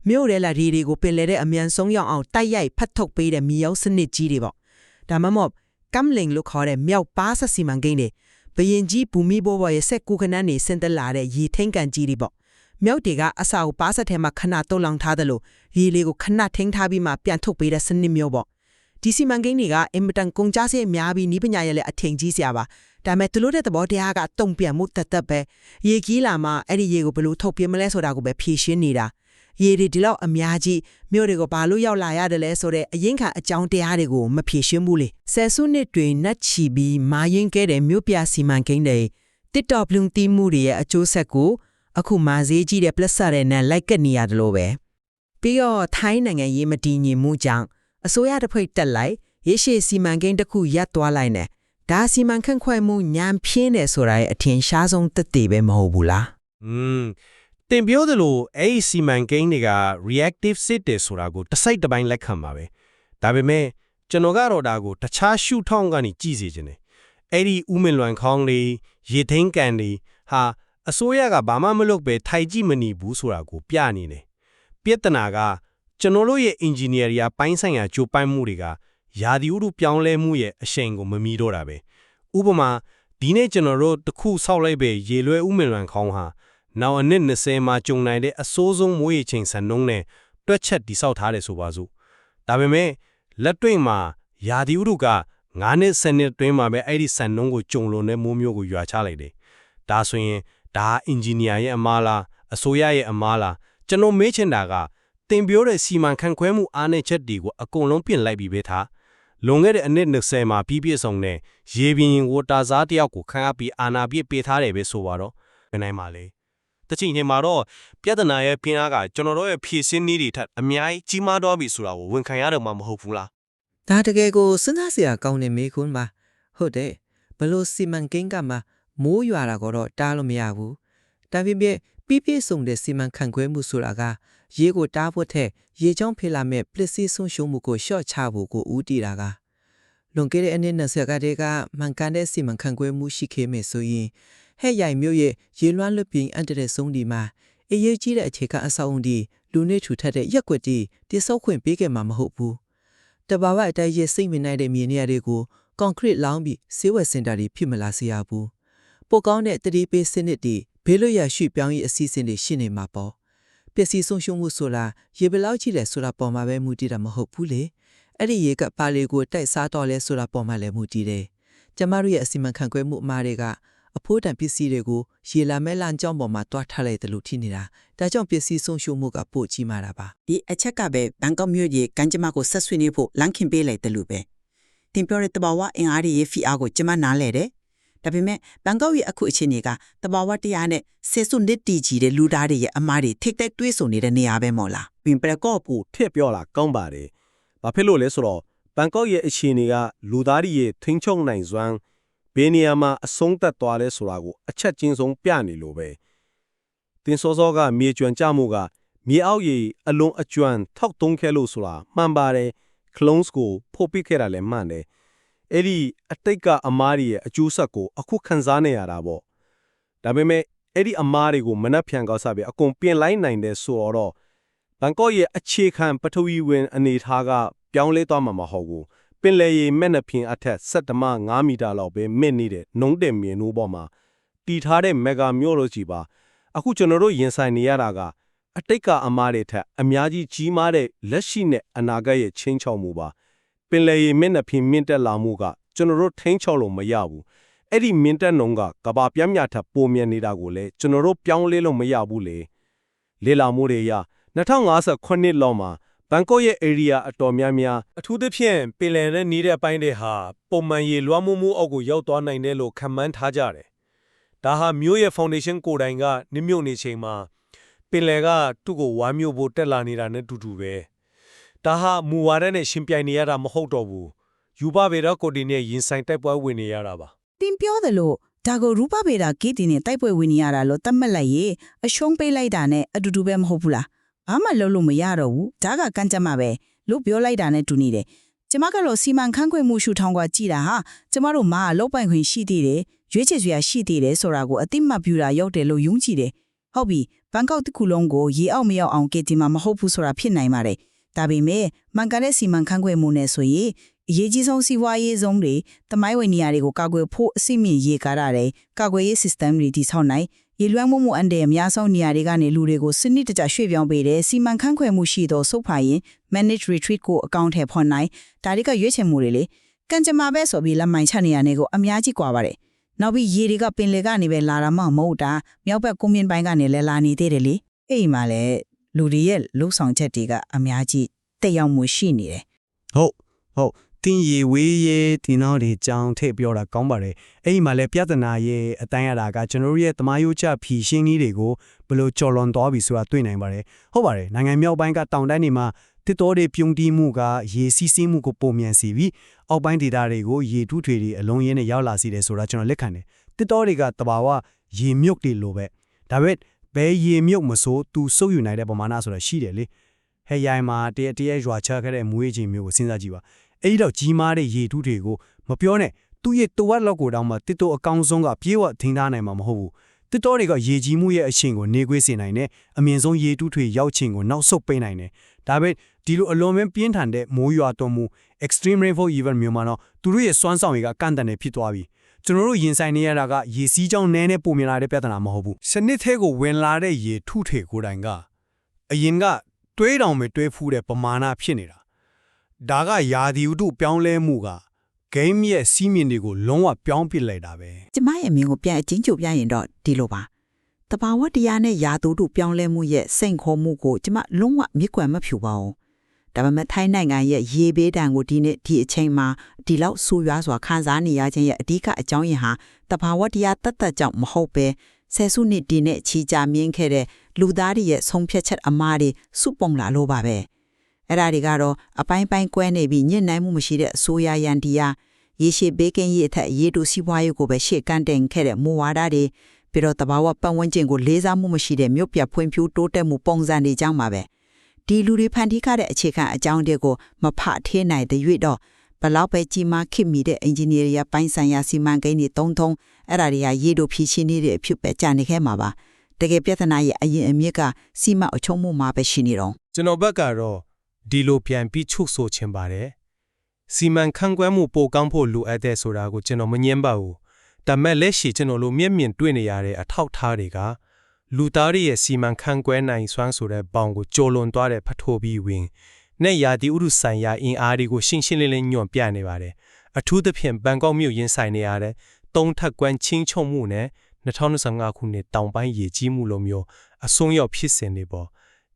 မြို့ရဲလာရီတွေကိုပင်လေတဲ့အမြန်ဆုံးရောက်အောင်တိုက်ရိုက်ဖတ်ထုတ်ပေးတဲ့မြေရောက်စနစ်ကြီးတွေပေါ့ဒါမှမဟုတ်ကမ်လင်လို့ခေါ်တဲ့မြောက်ပါဆစီမံကိန်းတွေဘရင်ကြီးဘူမီဘောဘရဲ့ဆက်ကူခနန်းနေစင်တက်လာတဲ့ရေထိန်ကန်ကြီးတွေပေါ့မြောက်တွေကအစာကိုပါဆက်ထဲမှာခဏတုံးလောင်ထားတယ်လို့ ရေလေးကိုခဏထိန်းထားပြီးမှပြန်ထုတ်ပေးတဲ့စနစ်မျိုးပေါ့ဒီစီမံကိန်းတွေကအင်မတန်ကုန်ကြစေအများပြီးနီးပညာရဲ့လည်းအထင်ကြီးစရာပါဒါပေမဲ့သူတို့တဲ့သဘောတရားကတုံ့ပြန်မှုတသက်ပဲရေကြီးလာမှအဲ့ဒီရေကိုဘယ်လိုထုတ်ပြမလဲဆိုတာကိုပဲဖြေရှင်းနေတာရေတွေဒီလောက်အများကြီးမြို့တွေကိုဘာလို့ရောက်လာရတယ်လဲဆိုတဲ့အရင်ခံအကြောင်းတရားတွေကိုမဖြေရှင်းဘူးလေဆယ်စုနှစ်တွေနှက်ချီပြီးမာရင်ခဲ့တဲ့မြို့ပြစီမံကိန်းတွေတစ်တော်ပလုံတီးမှုတွေရဲ့အကျိုးဆက်ကိုအခုမာဈေးကြီးတဲ့ plus တဲ့နဲ့လိုက်ကက်နေရတယ်လို့ပဲ ပြီးတော့ထိုင်းနိုင်ငံရေးမတည်ငြိမ်မှုကြောင့်အစိုးရတစ်ဖွဲ့တက်လိုက်ရေရှည်စီမံကိန်းတစ်ခုရပ်သွားလိုက်နဲ့ဒါစီမံခန့်ခွဲမှုညံပြင်းတယ်ဆိုတာရဲ့အထင်ရှားဆုံးသက်သေပဲမဟုတ်ဘူးလားอืมတင်ပြောသလိုအဲ့ဒီစီမံကိန်းတွေက reactive စစ်တယ်ဆိုတာကိုတစ်စိုက်တစ်ပိုင်းလက်ခံပါပဲဒါပေမဲ့ကျွန်တော်ကတော့ဒါကိုတခြားရှုထောင့်ကနေကြည့်စီခြင်းတယ်အဲ့ဒီဥမင်လွန်ခေါင်းလေးရေထင်းကန်လေးဟာအစိုးရကဘာမှမလုပ်ပဲထိုင်ကြည့်မနေဘူးဆိုတာကိုပြနေတယ် ပြဿနာကကျွန်တော်တို့ရဲ့ engineer ရာပိုင်းဆိုင်ရာကြိုးပမ်းမှုတွေကယာဒီဥတုပြောင်းလဲမှုရဲ့အရှိန်ကိုမမီတော့တာပဲဥပမာဒီနေ့ကျွန်တော်တို့တစ်ခုဆောက်လိုက်ပဲရေလွှဲဥမင်လွန်ခေါင်းဟာနောက်အနည်း20မှာကြုံနိုင်တဲ့အစိုးဆုံးမွေးရချိန်စံနှုန်းနဲ့တွက်ချက်တိဆောက်ထားတယ်ဆိုပါစို့ဒါပေမဲ့လက်တွေ့မှာယာဒီဥတုက9နှစ်10နှစ်တွင်းမှာပဲအဲ့ဒီစံနှုန်းကိုကြုံလို့နဲ့မိုးမျိုးကိုရွာချလိုက်တယ်ဒါဆိုရင်ဒါအင်ဂျင်နီယာရဲ့အမားလားအစိုးရရဲ့အမားလား ကျွန်တော်မေးချင်တာကတင်ပြောတဲ့စီမံခန့်ခွဲမှုအားနည်းချက်တွေကိုအကုန်လုံးပြင်လိုက်ပြီးပဲထားလွန်ခဲ့တဲ့အနှစ်20မှာပြီးပြည့်စုံတဲ့ရေပြင်ဝတာစားတယောက်ကိုခန့်အပ်ပြီးအာနာပြည့်ပေးထားတယ်ပဲဆိုပါတော့ဘယ်နိုင်မှာလဲတချင်ချင်းမှာတော့ပြဿနာရဲ့ပြင်းအားကကျွန်တော်တို့ရဲ့ဖြည့်စင်းနည်းတွေထက်အများကြီးကြီးမားတော့ပြီဆိုတာကိုဝန်ခံရတော့မှမဟုတ်ဘူးလားဒါတကယ်ကိုစဉ်းစားစရာကောင်းတဲ့မေးခွန်းပါဟုတ်တယ်ဘလို့စီမံကိန်းကမှမိုးရွာတာကတော့တားလို့မရဘူးဒါပေမဲ့ ပြည့်ပြည့်စုံတဲ့စီမံခန့်ခွဲမှုဆိုတာကရေကိုတားဖို့ထက်ရေချောင်းဖေလာမဲ့ပလစ်စီဆုံးရှုံးမှုကိုရှော့ချဖို့ကိုဦးတည်တာကလွန်ခဲ့တဲ့အနည်း20ကတည်းကမှန်ကန်တဲ့စီမံခန့်ခွဲမှုရှိခဲ့မယ်ဆိုရင်ဟဲ့ရိုင်မြို့ရဲ့ရေလွှမ်းလွတ်ပြင်အန်တတဲ့ဆုံးဒီမှာအရေးကြီးတဲ့အခြေခံအဆောက်အုံဒီလူနေထူထပ်တဲ့ရက်ွက်တီတိစောက်ခွင့်ပေးခဲ့မှာမဟုတ်ဘူးတဘာဝအတိုင်းရဲ့စိတ်မနိုင်တဲ့မြေနေရာတွေကိုကွန်ကရစ်လောင်းပြီးဆေးဝယ်စင်တာတွေဖြစ်မလာစေရဘူးပိုကောင်းတဲ့တတိပေးစနစ်တွေ ဘေးလွတ်ရရွှေ့ပြောင်းရေးအစီအစဉ်တွေရှိနေမှာပေါ့ပျက်စီးဆုံးရှုံးမှုဆိုတာရေဘယ်လောက်ကြီးလဲဆိုတာပေါ်မှာပဲမူတည်တာမဟုတ်ဘူးလေအဲ့ဒီရေကပါလေကိုတိုက်စားတော့လဲဆိုတာပေါ်မှာလည်းမူတည်တယ်ကျမတို့ရဲ့အစီအမံခန့်ခွဲမှုအမှားတွေကအဖိုးတန်ပစ္စည်းတွေကိုရေလာမဲလန်ကြောင်းပေါ်မှာတွားထားလိုက်တယ်လို့ထင်နေတာဒါကြောင့်ပစ္စည်းဆုံးရှုံးမှုကပိုကြီးမာတာပါဒီအချက်ကပဲဘန်ကောက်မြို့ကြီးကမ်းကြမ္မာကိုဆက်ဆွေးနေဖို့လမ်းခင်ပေးလိုက်တယ်လို့ပဲတင်ပြောတဲ့တဘာဝအင်အားတွေရဲ့ဖီအားကိုကျမနားလဲတယ် ဒါပေမဲ့ဘန်ကောက်ရဲ့အခုအခြေအနေကတဘာဝတရားနဲ့ဆေဆုနစ်တီကြီးတဲ့လူသားတွေရဲ့အမားတွေထိတ်တက်တွေးဆုံနေတဲ့နေရာပဲမို့လားပင်ပရကော့ပူထည့်ပြောလာကောင်းပါတယ်။ဘာဖြစ်လို့လဲဆိုတော့ဘန်ကောက်ရဲ့အခြေအနေကလူသားတွေရဲ့ထိန်းချုပ်နိုင်စွမ်းဘယ်နေရာမှာအဆုံးသက်သွားလဲဆိုတာကိုအချက်ချင်းဆုံးပြနေလို့ပဲ။တင်စောစောကမြေကျွမ်းကြမှုကမြေအောက်ရေအလွန်အကျွမ်းထောက်သုံးခဲ့လို့ဆိုတာမှန်ပါတယ်။ clones ကိုပို့ပစ်ခဲ့တာလည်းမှန်တယ်။ အဲ့ဒီအတိတ်ကအမားတွေရဲ့အကျိုးဆက်ကိုအခုခံစားနေရတာပေါ့။ဒါပေမဲ့အဲ့ဒီအမားတွေကိုမနှက်ဖြန်ကောက်စားပြီးအကုန်ပြင်လိုက်နိုင်တယ်ဆိုတော့ဘန်ကောက်ရဲ့အခြေခံပထဝီဝင်အနေအထားကပြောင်းလဲသွားမှာမဟုတ်ဘူးပင်လယ်ရေမျက်နှာပြင်အထက်7.5မီတာလောက်ပဲမြင့်နေတဲ့နှုံးတယ်မြေနိုးပေါ်မှာတည်ထားတဲ့မဂါမြို့လိုကြီးပါအခုကျွန်တော်တို့ရင်ဆိုင်နေရတာကအတိတ်ကအမားတွေထက်အများကြီးကြီးမားတဲ့လက်ရှိနဲ့အနာဂတ်ရဲ့ချင်းချောက်မှုပါ ပင်လယ်ရေမျက်နှာပြင်မြင့်တက်လာမှုကကျွန်တော်တို့ထိန်းချောက်လို့မရဘူးအဲ့ဒီမြင့်တက်နှုံကကဘာပြမ်းမြထပ်ပိုမြန်နေတာကိုလည်းကျွန်တော်တို့ပြောင်းလဲလို့မရဘူးလေလေလာမှုတွေရ2058လောက်မှာဘန်ကောက်ရဲ့ area အတော်များများအထူးသဖြင့်ပင်လယ်နဲ့နီးတဲ့အပိုင်းတွေဟာပုံမှန်ရေလွှမ်းမိုးမှုအောက်ကိုရောက်သွားနိုင်တယ်လို့ခန့်မှန်းထားကြတယ်။ဒါဟာမြို့ရဲ့ foundation ကိုယ်တိုင်ကနစ်မြုပ်နေချိန်မှာပင်လယ်ကသူ့ကိုဝါမျိုးဖို့တက်လာနေတာနဲ့တူတူပဲ။ ဒါဟာမူဝါဒနဲ့ရှင်ပြိုင်နေရတာမဟုတ်တော့ဘူး။ယူပဗေဒကိုဒီနဲ့ရင်ဆိုင်တိုက်ပွဲဝင်နေရတာပါ။တင်ပြောသလိုဒါကိုရူပဗေဒဂေတီနဲ့တိုက်ပွဲဝင်နေရတာလို့သတ်မှတ်လိုက်ရေအရှုံးပေးလိုက်တာနဲ့အတူတူပဲမဟုတ်ဘူးလားဘာမှလုပ်လို့မရတော့ဘူးဒါကကန့်ကြမ်းမှာပဲလို့ပြောလိုက်တာနဲ့တူနေတယ်ကျမကတော့စီမံခန့်ခွဲမှုရှုထောင်းကကြည်တာဟာကျမတို့မှာလောက်ပိုင်ခွင့်ရှိသေးတယ်ရွေးချယ်စရာရှိသေးတယ်ဆိုတာကိုအတိမတ်ပြူတာရောက်တယ်လို့ယုံကြည်တယ်ဟုတ်ပြီဘန်ကောက်တစ်ခုလုံးကိုရေအောက်မရောက်အောင်ကတီမှာမဟုတ်ဘူးဆိုတာဖြစ်နိုင်ပါတယ် ဒါပေမဲ့မှန်ကန်တဲ့စီမံခန့်ခွဲမှုနဲ့ဆိုရင်အရေးကြီးဆုံးစီးပွားရေးဆုံးတွေတမိုင်းဝင်နေရာတွေကိုကာကွယ်ဖို့အစီအမင်းရေကားရတယ်ကာကွယ်ရေး system တွေတည်ဆောက်နိုင်ရေလွှမ်းမှုမှုအန်တဲ့အများဆုံးနေရာတွေကနေလူတွေကိုစနစ်တကျရွှေ့ပြောင်းပေးတယ်စီမံခန့်ခွဲမှုရှိသောစုဖာရင် manage retreat ကိုအကောင့်ထဲဖွင့်နိုင်ဒါတွေကရွေးချယ်မှုတွေလေကံကြမ္မာပဲဆိုပြီးလက်မှန်ချနေရတဲ့ကိုအများကြီးကွာပါတယ်နောက်ပြီးရေတွေကပင်လယ်ကနေပဲလာတာမှမဟုတ်တာမြောက်ဘက်ကုန်းမြင့်ပိုင်းကနေလည်းလာနေသေးတယ်လေအဲ့ဒီမှာလည်း လူတွေရဲ့လှုပ်ဆောင်ချက်တွေကအများကြီးတက်ရောက်မှုရှိနေတယ်ဟုတ်ဟုတ်တင်းရေဝေးရေဒီနောက်တွေကြောင်းထည့်ပြောတာကောင်းပါတယ်အဲ့ဒီမှာလဲပြဿနာရဲ့အတိုင်းရတာကကျွန်တော်တို့ရဲ့တမားရိုးချဖြီရှင်းကြီးတွေကိုဘယ်လိုကြော်လွန်သွားပြီဆိုတာတွေ့နိုင်ပါတယ်ဟုတ်ပါတယ်နိုင်ငံမြောက်ပိုင်းကတောင်တန်းတွေမှာတစ်တော်တွေပြုံးတီးမှုကရေစီးဆင်းမှုကိုပုံမြန်စီပြီးအောက်ပိုင်းဒေသတွေကိုရေထုထွေတွေအလုံးရင်းနဲ့ရောက်လာစီတယ်ဆိုတာကျွန်တော်လက်ခံတယ်တစ်တော်တွေကတဘာဝရေမြုပ်တွေလိုပဲဒါပေမဲ့ ဘယ်ရေမြုပ်မဆိုသူစုပ်ယူနိုင်တဲ့ပမာဏဆိုတာရှိတယ်လေဟဲ့ရိုင်မှာတရတရရွာချခဲ့တဲ့မွေးချင်းမျိုးကိုစဉ်းစားကြည့်ပါအဲ့ဒီတော့ကြီးမားတဲ့ရေထုတွေကိုမပြောနဲ့သူ့ရဲ့တဝက်လောက်ကိုတောင်မှတစ်တိုအကောင်ဆုံးကပြေးဝထင်းထားနိုင်မှာမဟုတ်ဘူးတစ်တော်တွေကရေကြီးမှုရဲ့အရှင်ကိုနေခွေးစေနိုင်တယ်အမြင့်ဆုံးရေထုတွေရောက်ချင်းကိုနောက်ဆုတ်ပေးနိုင်တယ်ဒါပေမဲ့ဒီလိုအလွန်ပဲပြင်းထန်တဲ့မိုးရွာသွန်းမှု extreme rainfall event မျိုးမှာတော့သူတို့ရဲ့စွမ်းဆောင်ရည်ကကန့်တန်နေဖြစ်သွားပြီ ကျွန်တော်တို့ရင်ဆိုင်နေရတာကရေစီးကြောင်းနည်းနည်းပုံမြင်လာတဲ့ပြဿနာမဟုတ်ဘူးစနစ်သေးကိုဝင်လာတဲ့ရေထုထေကိုယ်တိုင်ကအရင်ကတွေးတောင်မတွေးဖူးတဲ့ပမာဏဖြစ်နေတာဒါကယာဒီဥတုပြောင်းလဲမှုကဂိမ်းရဲ့စီးမြင်တွေကိုလုံးဝပြောင်းပစ်လိုက်တာပဲကျမရဲ့အမြင်ကိုပြန်အချင်းချုပ်ပြရင်တော့ဒီလိုပါတဘာဝတရားနဲ့ယာသူတို့ပြောင်းလဲမှုရဲ့စိန်ခေါ်မှုကိုကျမလုံးဝမြစ်ကွယ်မဖြူပါဘူး ဒါပေမဲ့ထိုင်းနိုင်ငံရဲ့ရေဘေးဒဏ်ကိုဒီနေ့ဒီအချိန်မှာဒီလောက်ဆူရွားစွာခံစားနေရခြင်းရဲ့အဓိကအကြောင်းရင်းဟာတဘာဝတရားတတ်တတ်ကြောင့်မဟုတ်ပဲဆယ်စုနှစ်ဒီနဲ့ချီကြမြင့်ခဲ့တဲ့လူသားတွေရဲ့ဆုံးဖြတ်ချက်အမှားတွေစုပုံလာလို့ပါပဲအဲ့ဒါတွေကတော့အပိုင်းပိုင်းကွဲနေပြီးညှဉ်းနှိုင်းမှုမရှိတဲ့အစိုးရရန်တီယာရေရှည်ဘေးကင်းရေးအထက်ရေတူစီးပွားရေးကိုပဲရှေ့ကန့်တင်ခဲ့တဲ့မူဝါဒတွေပြီးတော့တဘာဝပတ်ဝန်းကျင်ကိုလေးစားမှုမရှိတဲ့မြို့ပြဖွံ့ဖြိုးတိုးတက်မှုပုံစံတွေကြောင့်ပါပဲ ဒီလူတွေဖန်တီးခဲ့တဲ့အခြေခံအကြောင်းတွေကိုမဖထေးနိုင်တဲ့၍တော့ဘလောက်ပဲကြီးမားခင်မီတဲ့အင်ဂျင်နီယာပိုင်းဆိုင်ရာစီမံကိန်းတွေတုံးထုံအဲ့ဒါတွေကရေတူဖြည့်ရှင်းနေတဲ့အဖြစ်ပဲကြာနေခဲ့မှာပါတကယ်ပြဿနာရဲ့အရင်အမြစ်ကစီမံအချုံမှုမှာပဲရှိနေတော့ကျွန်တော်ဘက်ကတော့ဒီလိုပြန်ပြီးချုပ်ဆိုချင်ပါတယ်စီမံခန့်ခွဲမှုပိုကောင်းဖို့လိုအပ်တဲ့ဆိုတာကိုကျွန်တော်မငြင်းပါဘူးဒါပေမဲ့လက်ရှိကျွန်တော်တို့မျက်မြင်တွေ့နေရတဲ့အထောက်အထားတွေက လူသားတွေရဲ့စီမံခန့်ခွဲနိုင်စွမ်းဆိုတဲ့ဘောင်ကိုကျော်လွန်သွားတဲ့ဖထိုးပြီးဝင်နဲ့ယာတီဥရုဆိုင်ရာအင်အားတွေကိုရှင်းရှင်းလင်းလင်းညွှန်ပြနေပါတယ်အထူးသဖြင့်ဘန်ကောက်မြို့ရင်ဆိုင်နေရတဲ့သုံးထပ်ကွမ်းချင်းချုံမှုနဲ့2025ခုနှစ်တောင်ပိုင်းရေကြီးမှုလိုမျိုးအဆုံးရောက်ဖြစ်စဉ်တွေပေါ့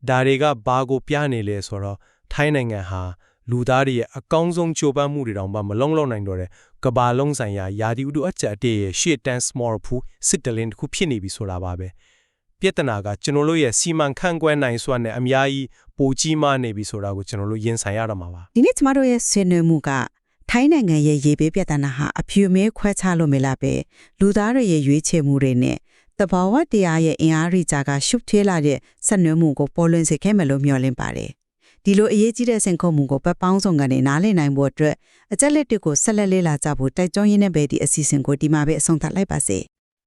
ဒါတွေကဘာကိုပြနေလဲဆိုတော့ထိုင်းနိုင်ငံဟာလူသားတွေရဲ့အကောင်းဆုံးကြိုးပမ်းမှုတွေတောင်မှမလုံးလုံးနိုင်တော့တဲ့ကဘာလုံးဆိုင်ရာယာဒီဥတုအကြက်အတေးရဲ့ရှေ့တန်း small ဖူစစ်တလင်းတစ်ခုဖြစ်နေပြီဆိုတာပါပဲ ပြဿနာကကျွန်တော်တို့ရဲ့စီမံခန့်ခွဲနိုင်စွမ်းနဲ့အများကြီးပိုကြီးမားနေပြီဆိုတာကိုကျွန်တော်တို့ရင်ဆိုင်ရတော့မှာပါဒီနေ့ကျမတို့ရဲ့ဆွေးနွေးမှုကထိုင်းနိုင်ငံရဲ့ရေဘေးပြဿနာဟာအဖြူမဲခွဲခြားလို့မလားပဲလူသားတွေရဲ့ရွေးချယ်မှုတွေနဲ့တဘာဝတရားရဲ့အင်အားရိကြကရှုပ်ထွေးလာတဲ့ဆက်နွယ်မှုကိုပေါ်လွင်စေခဲ့မယ်လို့မျှော်လင့်ပါတယ်ဒီလိုအရေးကြီးတဲ့စင်ခုံမှုကိုပတ်ပေါင်းဆောင်ကနေနားလည်နိုင်ဖို့အတွက်အကြက်လက်တွေကိုဆက်လက်လေးလာကြဖို့တိုက်တွန်းရင်းနဲ့ပဲဒီအစီအစဉ်ကိုဒီမှာပဲအဆုံးသတ်လိုက်ပါစေ